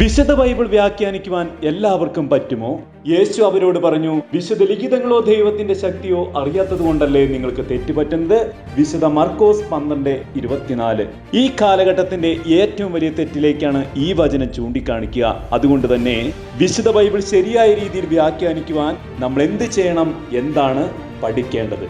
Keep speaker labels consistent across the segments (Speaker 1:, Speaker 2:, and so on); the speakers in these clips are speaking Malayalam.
Speaker 1: വിശുദ്ധ ബൈബിൾ വ്യാഖ്യാനിക്കുവാൻ എല്ലാവർക്കും പറ്റുമോ? യേശു അവരോട് പറഞ്ഞു വിശുദ്ധ ലിഖിതങ്ങളോ ദൈവത്തിന്റെ ശക്തിയോ അറിയാത്തത് കൊണ്ടല്ലേ നിങ്ങൾക്ക് തെറ്റുപറ്റുന്നത്? വിശുദ്ധ മർക്കോസ് പന്ത്രണ്ട് ഇരുപത്തിനാല്. ഈ കാലഘട്ടത്തിന്റെ ഏറ്റവും വലിയ തെറ്റിലേക്കാണ് ഈ വചനം ചൂണ്ടിക്കാണിക്കുക. അതുകൊണ്ട് തന്നെ വിശുദ്ധ ബൈബിൾ ശരിയായ രീതിയിൽ വ്യാഖ്യാനിക്കുവാൻ നമ്മൾ എന്ത് ചെയ്യണം? എന്താണ് പഠിക്കേണ്ടത്?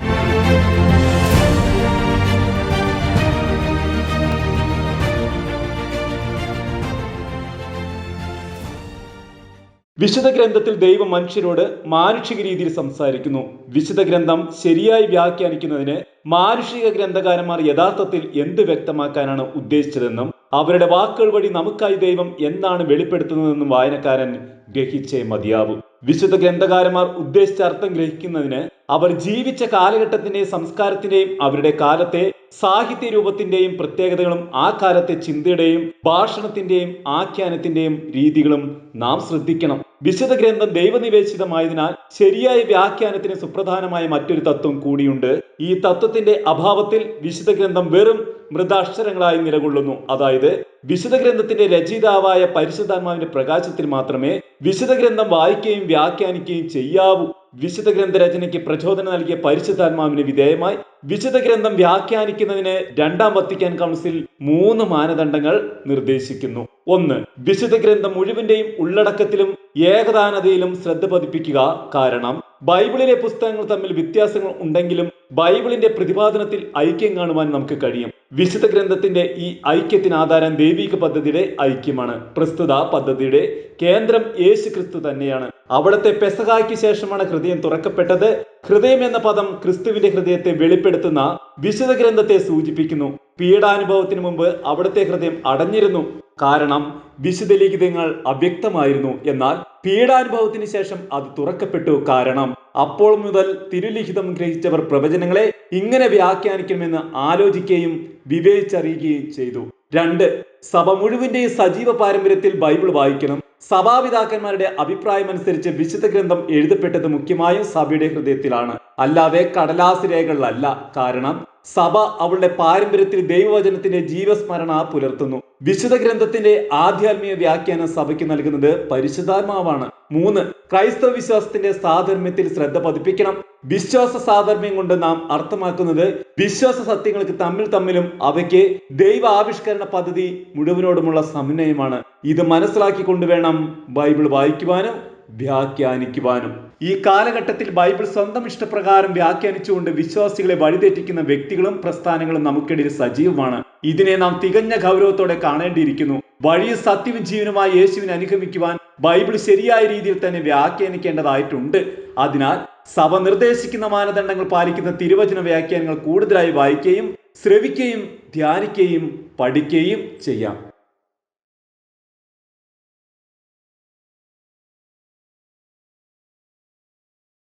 Speaker 1: വിശുദ്ധ ഗ്രന്ഥത്തിൽ ദൈവം മനുഷ്യരോട് മാനുഷിക രീതിയിൽ സംസാരിക്കുന്നു. വിശുദ്ധ ഗ്രന്ഥം ശരിയായി വ്യാഖ്യാനിക്കുന്നതിന് മാനുഷിക ഗ്രന്ഥകാരന്മാർ യഥാർത്ഥത്തിൽ എന്ത് വ്യക്തമാക്കാനാണ് ഉദ്ദേശിച്ചതെന്നും അവരുടെ വാക്കുകൾ വഴി നമുക്കായി ദൈവം എന്താണ് വെളിപ്പെടുത്തുന്നതെന്നും വായനക്കാരൻ ഗ്രഹിച്ചേ മതിയാവും. വിശുദ്ധ ഗ്രന്ഥകാരന്മാർ ഉദ്ദേശിച്ച അർത്ഥം ഗ്രഹിക്കുന്നതിന് അവർ ജീവിച്ച കാലഘട്ടത്തിന്റെയും സംസ്കാരത്തിന്റെയും അവരുടെ കാലത്തെ സാഹിത്യ രൂപത്തിന്റെയും പ്രത്യേകതകളും ആ കാലത്തെ ചിന്തയുടെയും ഭാഷണത്തിന്റെയും ആഖ്യാനത്തിന്റെയും രീതികളും നാം ശ്രദ്ധിക്കണം. വിശുദ്ധ ഗ്രന്ഥം ദൈവനിവേശിതമായതിനാൽ ശരിയായ വ്യാഖ്യാനത്തിന് സുപ്രധാനമായ മറ്റൊരു തത്വം കൂടിയുണ്ട്. ഈ തത്വത്തിന്റെ അഭാവത്തിൽ വിശുദ്ധ ഗ്രന്ഥം വെറും മൃതാക്ഷരങ്ങളായി നിലകൊള്ളുന്നു. അതായത് വിശുദ്ധ ഗ്രന്ഥത്തിന്റെ രചയിതാവായ പരിശുദ്ധാത്മാവിന്റെ പ്രകാശത്തിൽ മാത്രമേ വിശുദ്ധ ഗ്രന്ഥം വായിക്കുകയും വ്യാഖ്യാനിക്കുകയും ചെയ്യാവൂ. വിശുദ്ധ ഗ്രന്ഥ രചനയ്ക്ക് പ്രചോദനം നൽകിയ പരിശുദ്ധാത്മാവിന് വിധേയമായി വിശുദ്ധ ഗ്രന്ഥം വ്യാഖ്യാനിക്കുന്നതിന് രണ്ടാം വത്തിക്കാൻ കൗൺസിൽ മൂന്ന് മാനദണ്ഡങ്ങൾ നിർദ്ദേശിക്കുന്നു. ഒന്ന് വിശുദ്ധ ഗ്രന്ഥം മുഴുവന്റെയും ഉള്ളടക്കത്തിലും ഏകദാനതയിലും ശ്രദ്ധ പതിപ്പിക്കുക കാരണം ബൈബിളിലെ പുസ്തകങ്ങൾ തമ്മിൽ വ്യത്യാസങ്ങൾ ഉണ്ടെങ്കിലും ബൈബിളിന്റെ പ്രതിപാദനത്തിൽ ഐക്യം കാണുവാൻ നമുക്ക് കഴിയും. വിശുദ്ധ ഗ്രന്ഥത്തിന്റെ ഈ ഐക്യത്തിന് ആധാരം ദൈവിക പദ്ധതിയുടെ ഐക്യമാണ്. പ്രസ്തുത പദ്ധതിയുടെ കേന്ദ്രം യേശു ക്രിസ്തു തന്നെയാണ്. അവിടത്തെ പെസകായ്ക്ക് ശേഷമാണ് ഹൃദയം തുറക്കപ്പെട്ടത്. ഹൃദയം എന്ന പദം ക്രിസ്തുവിന്റെ ഹൃദയത്തെ വെളിപ്പെടുത്തുന്ന വിശുദ്ധ ഗ്രന്ഥത്തെ സൂചിപ്പിക്കുന്നു. പീഡാനുഭവത്തിന് മുമ്പ് അവിടുത്തെ ഹൃദയം അടഞ്ഞിരുന്നു. കാരണം വിശുദ്ധ ലിഖിതങ്ങൾ അവ്യക്തമായിരുന്നു എന്നാൽ പീഡാനുഭവത്തിന് ശേഷം അത് തുറക്കപ്പെട്ടു കാരണം അപ്പോൾ മുതൽ തിരുലിഖിതം ഗ്രഹിച്ചവർ പ്രവചനങ്ങളെ ഇങ്ങനെ വ്യാഖ്യാനിക്കണമെന്ന് ആലോചിക്കുകയും വിവേചിച്ചറിയുകയും ചെയ്തു. രണ്ട് സഭ മുഴുവന്റെയും സജീവ പാരമ്പര്യത്തിൽ ബൈബിൾ വായിക്കണം. സഭാപിതാക്കന്മാരുടെ അഭിപ്രായം അനുസരിച്ച് വിശുദ്ധ ഗ്രന്ഥം എഴുതപ്പെട്ടത് മുഖ്യമായും സഭയുടെ ഹൃദയത്തിലാണ്. അല്ലാതെ കടലാസ് രേഖകളിലല്ല കാരണം സഭ അവളുടെ പാരമ്പര്യത്തിൽ ദൈവവചനത്തിന്റെ ജീവസ്മരണ പുലർത്തുന്നു. വിശുദ്ധ ഗ്രന്ഥത്തിന്റെ ആധ്യാത്മിക വ്യാഖ്യാനം സഭയ്ക്ക് നൽകുന്നത് പരിശുദ്ധാത്മാവാണ്. മൂന്ന് ക്രൈസ്തവ വിശ്വാസത്തിന്റെ സാധർമ്മ്യത്തിൽ ശ്രദ്ധ പതിപ്പിക്കണം. വിശ്വാസ സാധർമ്മ്യം കൊണ്ട് നാം അർത്ഥമാക്കുന്നത് വിശ്വാസ സത്യങ്ങൾക്ക് തമ്മിൽ തമ്മിലും അവയ്ക്ക് ദൈവ ആവിഷ്കരണ പദ്ധതി മുഴുവനോടുമുള്ള സമന്വയമാണ്. ഇത് മനസ്സിലാക്കി വേണം ബൈബിൾ വായിക്കുവാനും. വ്യാഖ്യാനിക്കുവാനും. ഈ കാലഘട്ടത്തിൽ ബൈബിൾ സ്വന്തം ഇഷ്ടപ്രകാരം വ്യാഖ്യാനിച്ചുകൊണ്ട് വിശ്വാസികളെ വഴിതെറ്റിക്കുന്ന വ്യക്തികളും പ്രസ്ഥാനങ്ങളും നമുക്കിടയിൽ സജീവമാണ്. ഇതിനെ നാം തികഞ്ഞ ഗൗരവത്തോടെ കാണേണ്ടിയിരിക്കുന്നു. വഴിയും സത്യവും ജീവനുമായി യേശുവിനെ അനുഗമിക്കുവാൻ ബൈബിൾ ശരിയായ രീതിയിൽ തന്നെ വ്യാഖ്യാനിക്കേണ്ടതായിട്ടുണ്ട്. അതിനാൽ സഭ നിർദ്ദേശിക്കുന്ന മാനദണ്ഡങ്ങൾ പാലിക്കുന്ന തിരുവചന വ്യാഖ്യാനങ്ങൾ കൂടുതലായി വായിക്കുകയും ശ്രവിക്കുകയും ധ്യാനിക്കുകയും പഠിക്കുകയും ചെയ്യാം.